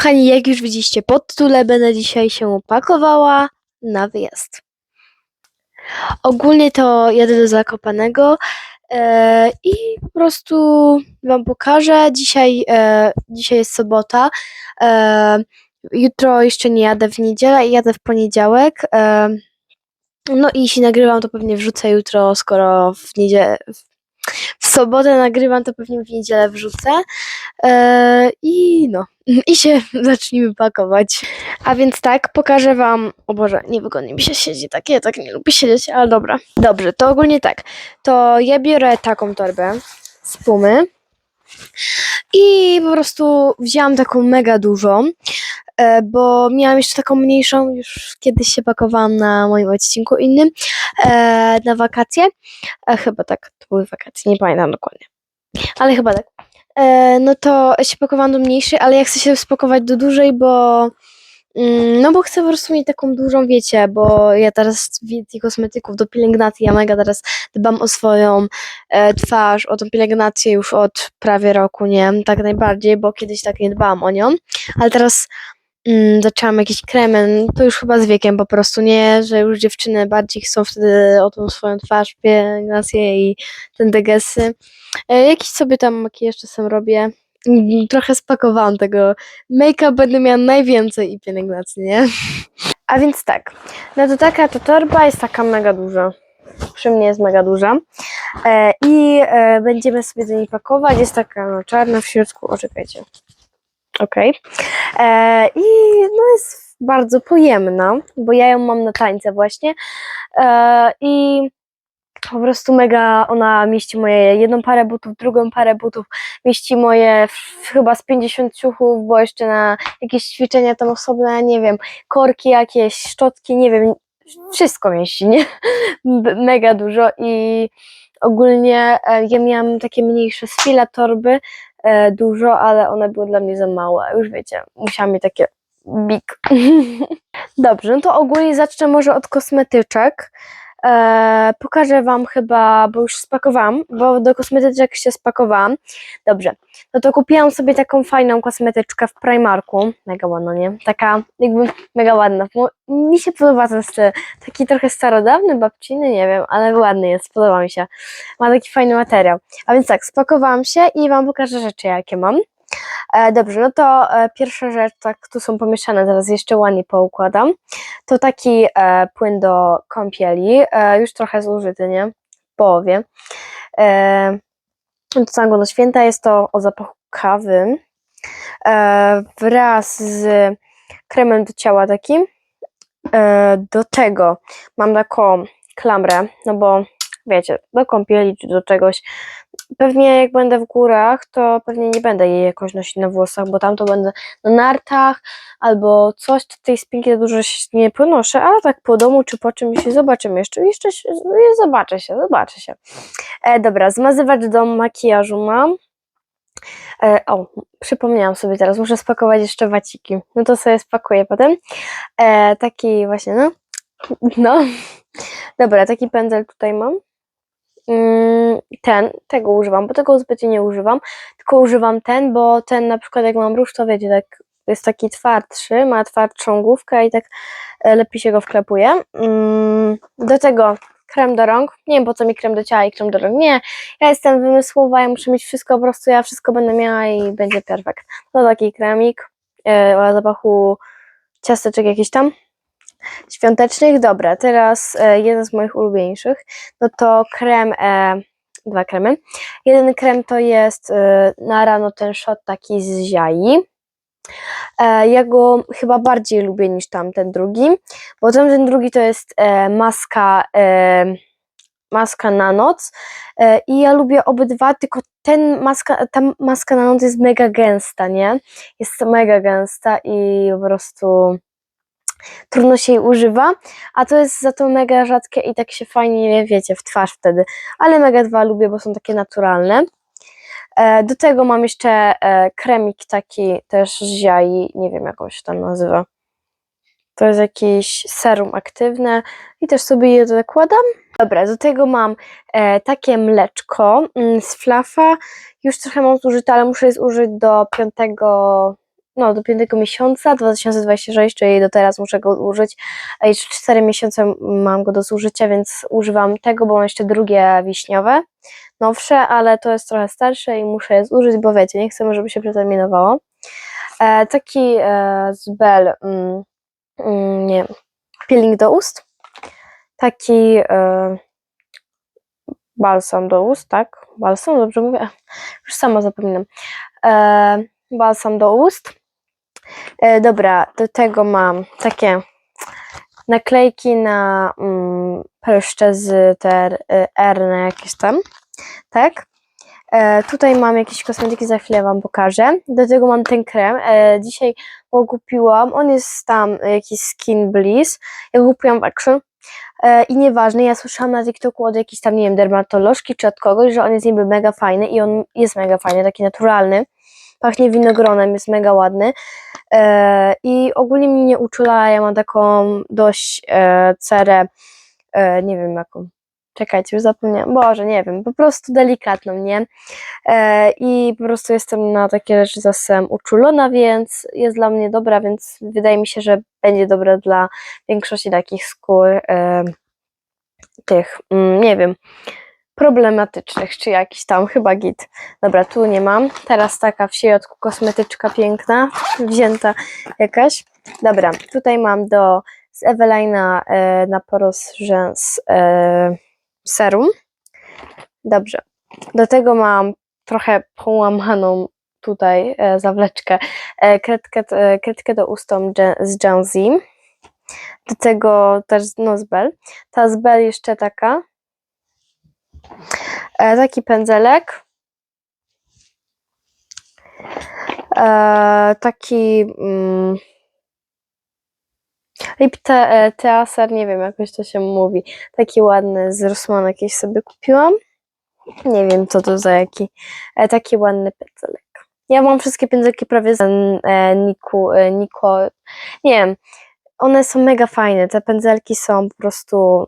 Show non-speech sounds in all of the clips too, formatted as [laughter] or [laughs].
kochani, jak już widzieliście pod tytule, będę dzisiaj się pakowała na wyjazd. Ogólnie to jadę do Zakopanego e, i po prostu wam pokażę. Dzisiaj, e, dzisiaj jest sobota. E, jutro jeszcze nie jadę w niedzielę i jadę w poniedziałek. E, no i jeśli nagrywam, to pewnie wrzucę jutro, skoro w niedzielę, w sobotę nagrywam, to pewnie w niedzielę wrzucę. E, I no, [laughs] i się [laughs] zacznijmy pakować. A więc tak, pokażę wam. O Boże, niewygodnie mi się siedzi, tak ja tak nie lubię siedzieć, ale dobra. Dobrze, to ogólnie tak. To ja biorę taką torbę z Pumy. I po prostu wzięłam taką mega dużą, bo miałam jeszcze taką mniejszą, już kiedyś się pakowałam na moim odcinku innym, e, na wakacje. E, chyba tak, to były wakacje, nie pamiętam dokładnie. Ale chyba tak. E, no to się pakowałam do mniejszej, ale ja chcę się spakować do dużej, bo mm, no bo chcę po prostu mieć taką dużą, wiecie, bo ja teraz więcej kosmetyków do pielęgnacji, ja mega teraz dbam o swoją e, twarz, o tą pielęgnację już od prawie roku, nie, tak najbardziej, bo kiedyś tak nie dbałam o nią, ale teraz mm, zaczęłam jakieś kremy, to już chyba z wiekiem po prostu, nie, że już dziewczyny bardziej chcą wtedy o tą swoją twarz, pielęgnację i ten degesy. E, jakiś sobie tam makijaż czasem robię. Mm, Trochę spakowałam tego. Make-up będę miała najwięcej i pielęgnacji, nie? A więc tak, no to taka ta torba jest taka mega duża. Przy mnie jest mega duża. E, I e, będziemy sobie do niej pakować. Jest taka no, czarna w środku. O. Okej. E, I no jest bardzo pojemna, bo ja ją mam na tańce właśnie. E, I po prostu mega ona mieści moje jedną parę butów, drugą parę butów, mieści moje chyba z 50 ciuchów, bo jeszcze na jakieś ćwiczenia tam osobne, nie wiem, korki jakieś, szczotki, nie wiem, wszystko mieści, nie? Mega dużo i ogólnie e, ja miałam takie mniejsze z fila torby, dużo, ale one były dla mnie za małe, już wiecie, musiałam mieć takie big. [laughs] Dobrze, no to ogólnie zacznę może od kosmetyczek. E, pokażę Wam chyba, bo już spakowałam, bo do kosmetyczek się spakowałam. Dobrze, no to kupiłam sobie taką fajną kosmetyczkę w Primarku. Mega ładna, nie? Taka jakby mega ładna. Mo- Mi się podoba ten styl. Taki trochę starodawny, babciny, nie wiem, ale ładny jest, podoba mi się. Ma taki fajny materiał. A więc tak, spakowałam się i Wam pokażę rzeczy, jakie mam. E, dobrze, no to e, pierwsza rzecz, tak, tu są pomieszane, teraz jeszcze ładnie poukładam. To taki e, płyn do kąpieli, już trochę zużyty, nie? W połowie. Do całego na święta jest to o zapachu kawy wraz z kremem do ciała takim. Do tego mam taką klamrę, no bo wiecie, do kąpieli czy do czegoś. Pewnie jak będę w górach, to pewnie nie będę jej jakoś nosić na włosach, bo tam to będę na nartach albo coś, tej spinki dużo się nie ponoszę, ale tak po domu czy po czymś zobaczymy jeszcze. Jeszcze się, zobaczę się, zobaczę się. E, dobra, zmazywacz do makijażu mam. E, o, przypomniałam sobie teraz, muszę spakować jeszcze waciki. No to sobie spakuję potem. E, taki właśnie, no. No. Dobra, taki pędzel tutaj mam. Mm, Ten, tego używam, bo tego zbytnio nie używam, tylko używam ten, bo ten na przykład jak mam róż, to wiecie, tak jest taki twardszy, ma twardszą główkę i tak e, lepiej się go wklepuje. Mm, Do tego krem do rąk, nie wiem po co mi krem do ciała i krem do rąk, nie, ja jestem wymysłowa, ja muszę mieć wszystko, po prostu ja wszystko będę miała i będzie perfekt. To taki kremik e, o zapachu ciasteczek jakiś tam świątecznych. Dobra, teraz e, jeden z moich ulubieńszych, no to krem, e, dwa kremy. Jeden krem to jest e, na rano ten shot taki z ziai. E, ja go chyba bardziej lubię niż tamten drugi, bo tamten drugi to jest e, maska, e, maska na noc e, i ja lubię obydwa, tylko ten maska, ta maska na noc jest mega gęsta, nie? Jest mega gęsta i po prostu trudno się jej używa, a to jest za to mega rzadkie i tak się fajnie, wiecie, w twarz wtedy. Ale mega dwa lubię, bo są takie naturalne. E, Do tego mam jeszcze e, kremik taki też z ziai, nie wiem jak on się tam nazywa. To jest jakieś serum aktywne i też sobie je zakładam. Dobra, do tego mam e, takie mleczko mm, z flafa. Już trochę mam zużyte, ale muszę je zużyć do 5, no, do piątego miesiąca 2026, czyli do teraz muszę go użyć. Jeszcze 4 miesiące mam go do zużycia, więc używam tego, bo mam jeszcze drugie wiśniowe, nowsze, ale to jest trochę starsze i muszę je zużyć, bo wiecie, nie chcemy, żeby się przeterminowało. E, taki e, z Bell, mm, mm, nie peeling do ust. Taki e, balsam do ust, tak? Balsam, dobrze mówię? Już sama zapominam. E, balsam do ust. E, dobra, do tego mam takie naklejki na mm, pryszcze z te e, R na jakieś tam, tak? E, tutaj mam jakieś kosmetyki, za chwilę Wam pokażę. Do tego mam ten krem. E, dzisiaj go kupiłam. On jest tam jakiś Skin Bliss. Ja go kupiłam w Action. E, I nieważne, ja słyszałam na TikToku od jakiejś tam, nie wiem, dermatolożki czy od kogoś, że on jest niby mega fajny i on jest mega fajny, taki naturalny. Pachnie winogronem, jest mega ładny. E, I ogólnie mnie nie uczula, ja mam taką dość e, cerę, e, nie wiem jaką. Czekajcie, już zapomniałam. Boże, nie wiem, po prostu delikatną, nie? I po prostu jestem na takie rzeczy zasem uczulona, więc jest dla mnie dobra, więc wydaje mi się, że będzie dobra dla większości takich skór, tych, mm, nie wiem, problematycznych, czy jakiś tam, chyba git. Dobra, tu nie mam. Teraz taka w środku kosmetyczka piękna, wzięta jakaś. Dobra, tutaj mam do z Evelina e, na poros rzęs e, serum. Dobrze. Do tego mam trochę połamaną tutaj e, zawleczkę, e, kredkę, e, kredkę do Gen- z Z. Do tego też no z Bell. Ta z Bell jeszcze taka. E, taki pędzelek. E, taki mm, lip te, e, teaser, nie wiem jakoś to się mówi. Taki ładny z Rossmann jakieś sobie kupiłam. Nie wiem co to za jaki. Taki ładny pędzelek. Ja mam wszystkie pędzelki prawie z e, Niku, e, Niko. Nie wiem. One są mega fajne. Te pędzelki są po prostu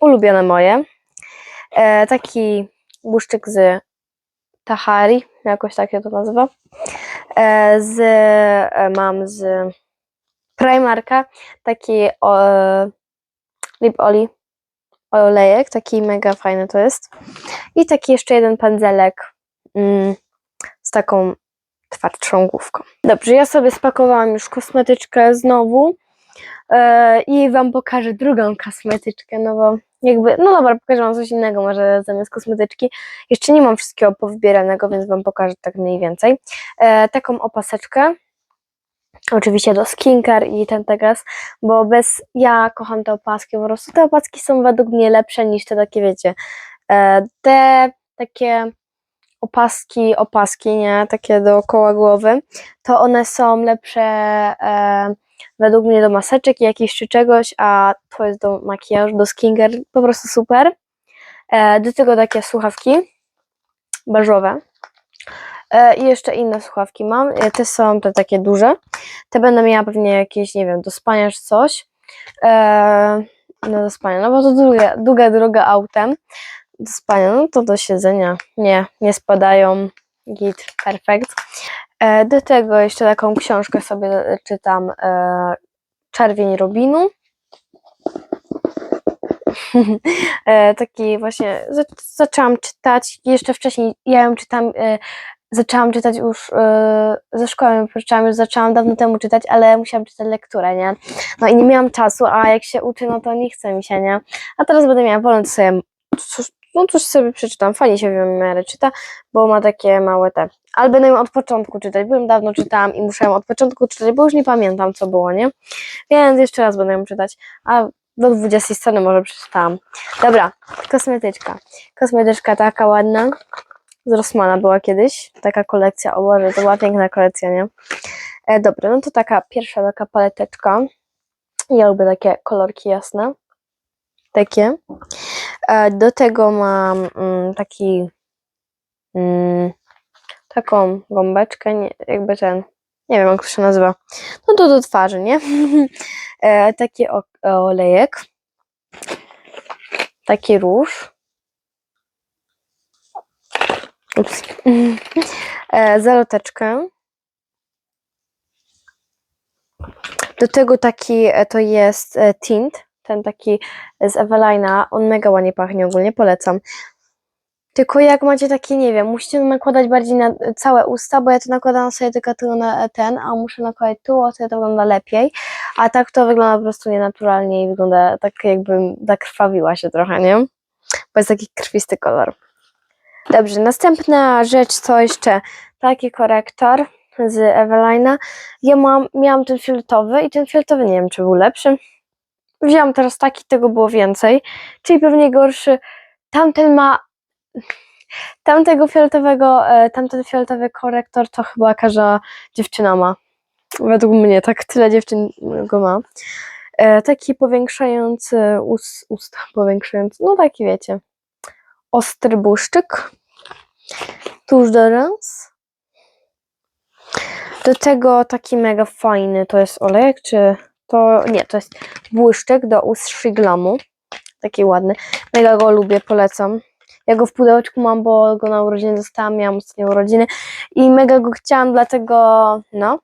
ulubione moje. E, taki błyszczyk z Tahari, jakoś tak się to nazywa. E, z, e, mam z Primarka taki o, lip oli, olejek, taki mega fajny to jest. I taki jeszcze jeden pędzelek mm, z taką twardszą główką. Dobrze, ja sobie spakowałam już kosmetyczkę znowu e, i Wam pokażę drugą kosmetyczkę, no bo jakby, no dobra, pokażę Wam coś innego może zamiast kosmetyczki. Jeszcze nie mam wszystkiego powybieranego, więc Wam pokażę tak mniej więcej. E, taką opaseczkę, oczywiście do skincare i ten teges, bo bez, ja kocham te opaski, po prostu te opaski są według mnie lepsze niż te takie, wiecie, e, te takie opaski, opaski, nie, takie dookoła głowy, to one są lepsze e, według mnie do maseczek jakichś czy czegoś, a to jest do makijażu, do skincare, po prostu super. E, do tego takie słuchawki beżowe. E, I jeszcze inne słuchawki mam. E, Te są te takie duże. Te będę miała pewnie jakieś, nie wiem, do spania czy coś. E, no do spania, no bo to długa, długa droga autem. Do spania, no to do siedzenia. Nie, nie spadają. Git, perfekt. E, do tego jeszcze taką książkę sobie czytam. E, Czerwień Robinu. [laughs] e, taki właśnie za, zaczęłam czytać jeszcze wcześniej. Ja ją czytam, zaczęłam czytać już ze szkoły, przeczytałam już zaczęłam dawno temu czytać, ale musiałam czytać lekturę, nie? No i nie miałam czasu, a jak się uczy, no to nie chce mi się, nie? A teraz będę miała wolę, sobie no coś sobie przeczytam. Fajnie się w miarę czyta, bo ma takie małe te. Ale będę ją od początku czytać. Byłem dawno czytałam i muszę ją od początku czytać, bo już nie pamiętam co było, nie? Więc jeszcze raz będę ją czytać. A do 20 strony może przeczytałam. Dobra, kosmetyczka. Kosmetyczka taka ładna. Z Rossmana była kiedyś. Taka kolekcja. O Boże, to była piękna kolekcja, nie? E, dobra, no to taka pierwsza taka paleteczka. Ja lubię takie kolorki jasne. Takie. E, do tego mam mm, taki mm, taką gąbeczkę, jakby ten, nie wiem jak to się nazywa. No to do twarzy, nie? [laughs] e, taki olejek. Taki róż. Ups. [laughs] E, zaloteczkę. Do tego taki to jest tint, ten taki z Evelina, on mega ładnie pachnie ogólnie, polecam. Tylko jak macie takie, nie wiem, musicie nakładać bardziej na całe usta, bo ja to nakładam sobie tylko tu na ten, a muszę nakładać tu, a wtedy to wygląda lepiej. A tak to wygląda po prostu nienaturalnie i wygląda tak jakbym zakrwawiła się trochę, nie? Bo jest taki krwisty kolor. Dobrze, następna rzecz to jeszcze taki korektor z Evelina. Ja mam, miałam ten fioletowy i ten fioletowy nie wiem, czy był lepszy. Wziąłam teraz taki, tego było więcej, czyli pewnie gorszy. Tamten ma tamtego fioletowego, e, tamten fioletowy korektor to chyba każda dziewczyna ma. Według mnie tak tyle dziewczyn go ma. E, taki powiększający ust, usta, powiększający, no taki wiecie, ostry błyszczyk. Tuż do raz. Do tego taki mega fajny, to jest olejek, czy to, nie, to jest błyszczyk do ust. Taki ładny. Mega go lubię, polecam. Ja go w pudełeczku mam, bo go na urodziny dostałam, miałam ostatnio urodziny i mega go chciałam, dlatego no.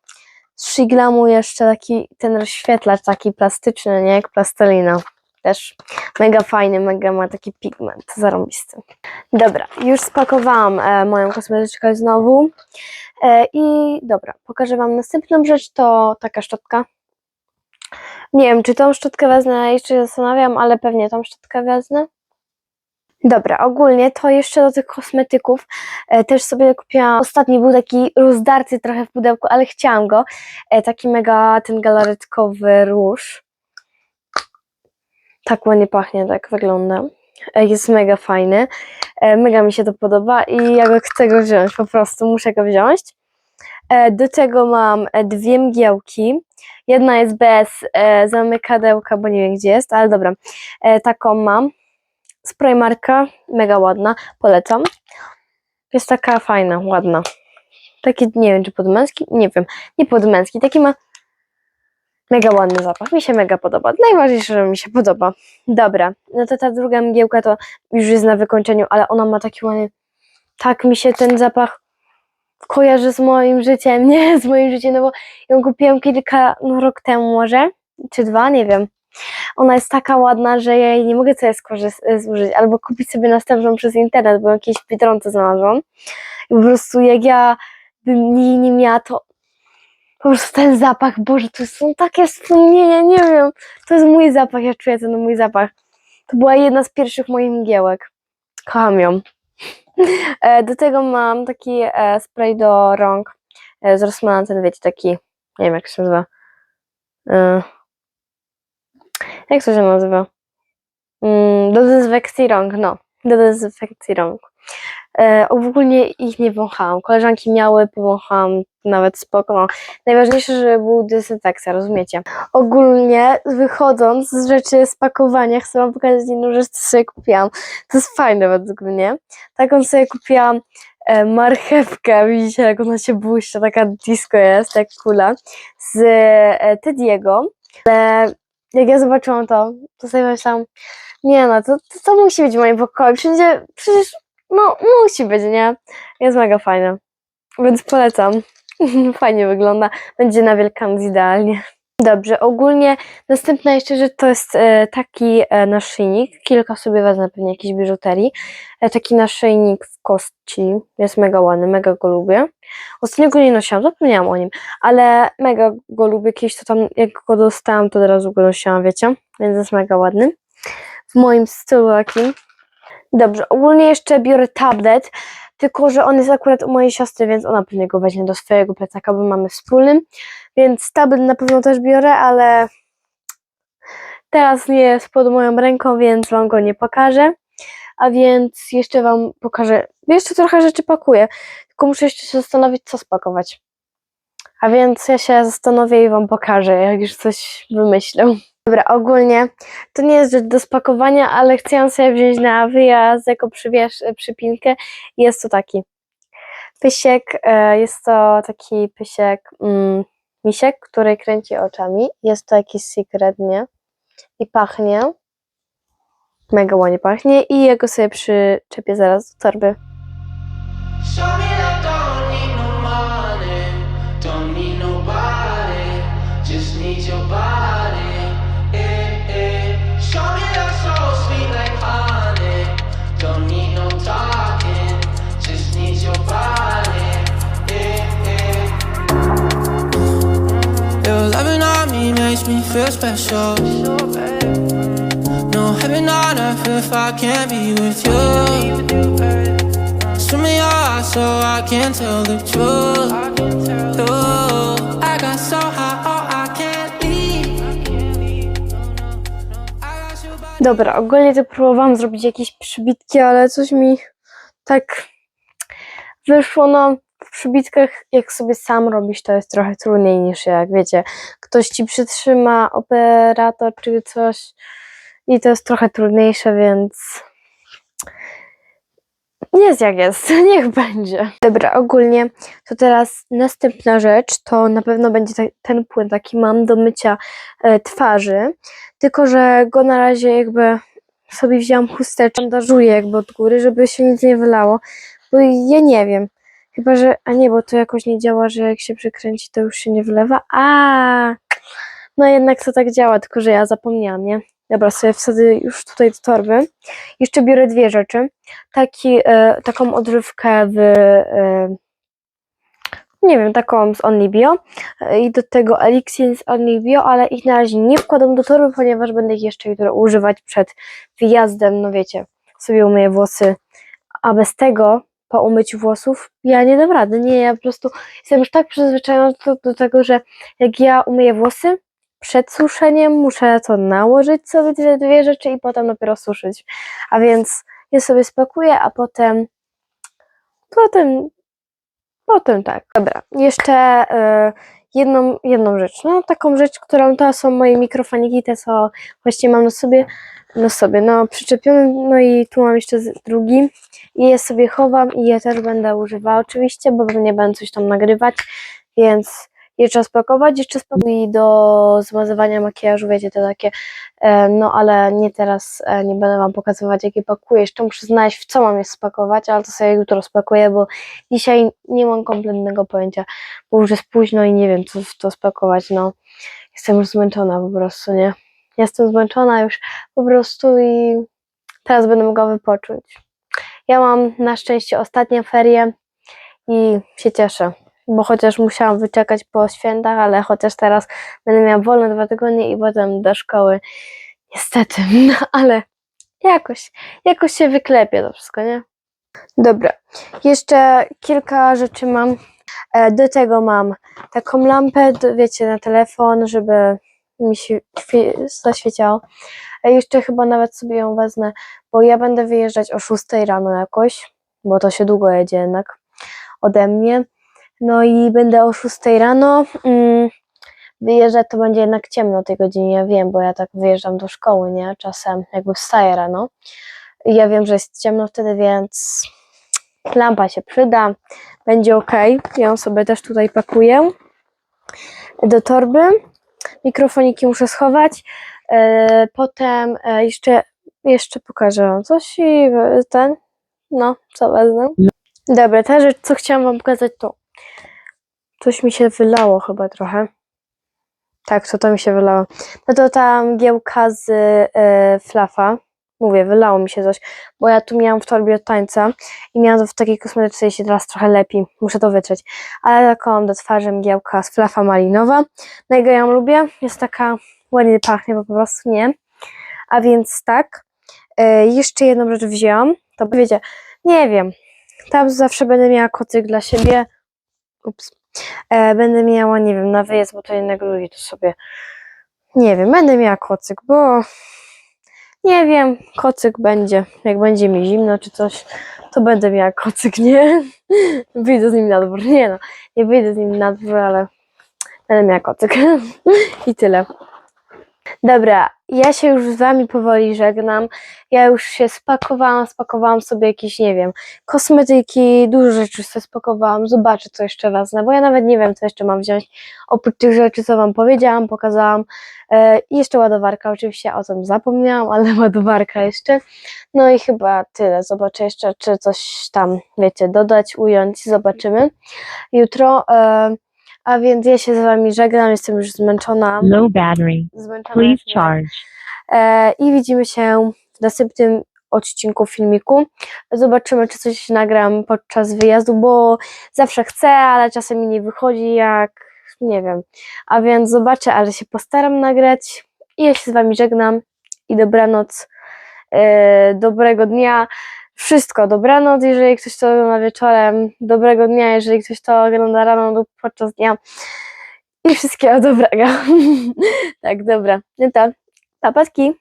Z Shiglamu jeszcze taki ten rozświetlacz taki plastyczny, nie jak plastelina. Też mega fajny, mega ma taki pigment zarąbisty. Dobra, już spakowałam e, moją kosmetyczkę znowu. E, I dobra, pokażę Wam następną rzecz, to taka szczotka. Nie wiem, czy tą szczotkę wezmę, jeszcze zastanawiam, ale pewnie tą szczotkę wezmę. Dobra, ogólnie to jeszcze do tych kosmetyków e, też sobie kupiłam. Ostatni był taki rozdarty trochę w pudełku, ale chciałam go. E, taki mega ten galaretkowy róż. Tak ładnie pachnie, tak wygląda. E, jest mega fajny. E, mega mi się to podoba i ja go chcę go wziąć, po prostu muszę go wziąć. E, do tego mam e, dwie mgiełki. Jedna jest bez e, zamykadełka, bo nie wiem gdzie jest, ale dobra. Taką mam. Spray marka, mega ładna, polecam. Jest taka fajna, ładna. Taki, nie wiem czy podmęski, nie wiem, nie podmęski, taki ma mega ładny zapach, mi się mega podoba. Najważniejsze, że mi się podoba. Dobra, no to ta druga mgiełka to już jest na wykończeniu, ale ona ma taki ładny, tak mi się ten zapach kojarzy z moim życiem, [laughs] nie z moim życiem, no bo ją kupiłam kilka, no rok temu może, czy dwa, nie wiem. Ona jest taka ładna, że ja jej nie mogę sobie zużyć, albo kupić sobie następną przez internet, bo jakieś Biedronce znalazłam. I po prostu jak ja bym jej nie miała, to po prostu ten zapach, Boże, to są takie wspomnienia, nie wiem. To jest mój zapach, ja czuję ten mój zapach. To była jedna z pierwszych moich mgiełek. Kocham ją. E, Do tego mam taki e, spray do rąk e, z Rossmana, ten wiecie, taki, nie wiem jak się nazywa. Jak to się nazywa? Mm, Do dezynfekcji rąk, no. Do dezynfekcji rąk. E, ogólnie ich nie wąchałam. Koleżanki miały, powąchałam nawet spoko. No. Najważniejsze, żeby był dezynfekcja, rozumiecie? Ogólnie wychodząc z rzeczy spakowania, chcę wam pokazać jedną rzecz, co sobie kupiłam. To jest fajne według mnie. Taką sobie kupiłam e, marchewkę, widzicie jak ona się błyszczy, taka disco jest, jak kula, z e, Tediego. Ale jak ja zobaczyłam to, to sobie myślałam, nie no, to, to, to musi być w moim pokoju, wszędzie, przecież, no musi być, nie? Jest mega fajne, więc polecam. [laughs] Fajnie wygląda, będzie na Wielkanoc idealnie. Dobrze, ogólnie następna jeszcze rzecz to jest e, taki e, naszyjnik. Kilka sobie wezmę pewnie jakiejś biżuterii. E, taki naszyjnik w kości. Jest mega ładny, mega go lubię. Ostatnio go nie nosiłam, zapomniałam o nim, ale mega go lubię. Kiedyś to tam, jak go dostałam, to od razu go nosiłam, wiecie? Więc jest mega ładny. W moim stylu takim. Dobrze, ogólnie jeszcze biorę tablet, tylko że on jest akurat u mojej siostry, więc ona pewnie go weźmie do swojego plecaka, bo mamy wspólny. Więc tablet na pewno też biorę, ale teraz nie jest pod moją ręką, więc wam go nie pokażę. A więc jeszcze wam pokażę. Jeszcze trochę rzeczy pakuję, tylko muszę jeszcze się zastanowić, co spakować. A więc ja się zastanowię i wam pokażę, jak już coś wymyślę. Dobra, ogólnie to nie jest rzecz do spakowania, ale chciałam sobie wziąć na wyjazd jako przywiesz, przypinkę. Jest to taki pysiek, e, jest to taki pysiek, mm, misiek, który kręci oczami. Jest to jakiś secret, nie? I pachnie. Mega ładnie pachnie i ja go sobie przyczepię zaraz do torby. Feel special. No heaven on earth if I can't be with you. Swim your eyes so I can tell the truth. Ooh, oh, Dobra, ogólnie to próbowałam zrobić jakieś przybitki, ale coś mi tak wyszło, no w przybitkach jak sobie sam robisz, to jest trochę trudniej niż jak wiecie, ktoś ci przytrzyma operator czy coś i to jest trochę trudniejsze, więc jest jak jest, [laughs] niech będzie. Dobra, ogólnie to teraz następna rzecz, to na pewno będzie ten płyn, taki mam do mycia e, twarzy, tylko że go na razie jakby sobie wzięłam chusteczkę, bandażuję jakby od góry, żeby się nic nie wylało, bo ja nie wiem, chyba, że, a nie, bo to jakoś nie działa, że jak się przykręci, to już się nie wylewa, a no jednak to tak działa, tylko że ja zapomniałam, nie? Dobra, sobie wsadzę już tutaj do torby. Jeszcze biorę dwie rzeczy. Taki, e, taką odżywkę w, e, nie wiem, taką z Only Bio e, i do tego eliksir z Only Bio, ale ich na razie nie wkładam do torby, ponieważ będę ich jeszcze jutro używać przed wyjazdem, no wiecie, sobie umyję włosy, a bez tego po umyciu włosów ja nie dam rady, nie, ja po prostu jestem już tak przyzwyczajona do, do tego, że jak ja umyję włosy, przed suszeniem muszę to nałożyć sobie te dwie rzeczy i potem dopiero suszyć. A więc je sobie spakuję, a potem potem potem tak. Dobra, jeszcze e, jedną, jedną rzecz. No taką rzecz, którą to są moje mikrofoniki, te co właściwie mam na sobie, na sobie, no przyczepione, no i tu mam jeszcze drugi. I je sobie chowam i je też będę używała oczywiście, bo pewnie będę coś tam nagrywać, więc je trzeba spakować, jeszcze spakuję do zmazywania makijażu, wiecie, te takie, e, no ale nie teraz, e, nie będę wam pokazywać jakie pakuję, jeszcze muszę znaleźć w co mam je spakować, ale to sobie jutro spakuję, bo dzisiaj nie mam kompletnego pojęcia, bo już jest późno i nie wiem co w to spakować, no jestem już zmęczona po prostu, nie? Jestem zmęczona już po prostu i teraz będę mogła wypocząć. Ja mam na szczęście ostatnie ferie i się cieszę, bo chociaż musiałam wyczekać po świętach, ale chociaż teraz będę miała wolne dwa tygodnie i potem do szkoły. Niestety, [laughs] no ale jakoś, jakoś się wyklepie to wszystko, nie? Dobra, jeszcze kilka rzeczy mam. E, Do tego mam taką lampę, wiecie, na telefon, żeby mi się świe- zaświeciało. A jeszcze chyba nawet sobie ją wezmę, bo ja będę wyjeżdżać o 6 rano jakoś, bo to się długo jedzie jednak ode mnie. No i będę o 6 rano mm, wyjeżdżać, to będzie jednak ciemno tej godzinie, ja wiem, bo ja tak wyjeżdżam do szkoły, nie? Czasem jakby wstaję rano. I ja wiem, że jest ciemno wtedy, więc lampa się przyda, będzie ok. Ja ją sobie też tutaj pakuję do torby. Mikrofoniki muszę schować. E, potem e, jeszcze, jeszcze pokażę wam coś i ten, no, co wezmę. Dobra, ta rzecz, co chciałam wam pokazać, to coś mi się wylało chyba trochę. Tak, co to mi się wylało? No to ta mgiełka z e, flafa. Mówię, wylało mi się coś, bo ja tu miałam w torbie od tańca i miałam to w takiej kosmetyczce się teraz trochę lepi. Muszę to wytrzeć. Ale taką do twarzy mgiełka z flafa malinowa. Mega ją lubię. Jest taka, ładnie pachnie, bo po prostu nie. A więc tak. E, jeszcze jedną rzecz wzięłam. To wiecie, nie wiem. Tam zawsze będę miała kocyk dla siebie. Ups. E, będę miała, nie wiem, na wyjazd, bo to jednak lubię to sobie. Nie wiem, będę miała kocyk, bo nie wiem, kocyk będzie. Jak będzie mi zimno czy coś, to będę miała kocyk, nie? [laughs] Wyjdę z nim na dwór. Nie no, nie wyjdę z nim na dwór, ale będę miała kocyk. [laughs] I tyle. Dobra, ja się już z wami powoli żegnam. Ja już się spakowałam, spakowałam sobie jakieś, nie wiem, kosmetyki, dużo rzeczy sobie spakowałam. Zobaczę, co jeszcze wezmę, bo ja nawet nie wiem, co jeszcze mam wziąć. Oprócz tych rzeczy, co wam powiedziałam, pokazałam. E, jeszcze ładowarka, oczywiście o tym zapomniałam, [laughs] ale ładowarka jeszcze. No i chyba tyle. Zobaczę jeszcze, czy coś tam, wiecie, dodać, ująć. Zobaczymy jutro. E, A więc ja się z wami żegnam, jestem już zmęczona. Low battery. zmęczona Please charge. E, I widzimy się w następnym odcinku filmiku. Zobaczymy, czy coś nagram podczas wyjazdu, bo zawsze chcę, ale czasem mi nie wychodzi, jak nie wiem. A więc zobaczę, ale się postaram nagrać. I ja się z Wami żegnam i dobranoc, e, dobrego dnia. Wszystko, dobranoc, jeżeli ktoś to ogląda wieczorem, dobrego dnia, jeżeli ktoś to ogląda rano lub podczas dnia. I wszystkiego dobrego. [laughs] tak, dobra. No to, papatki.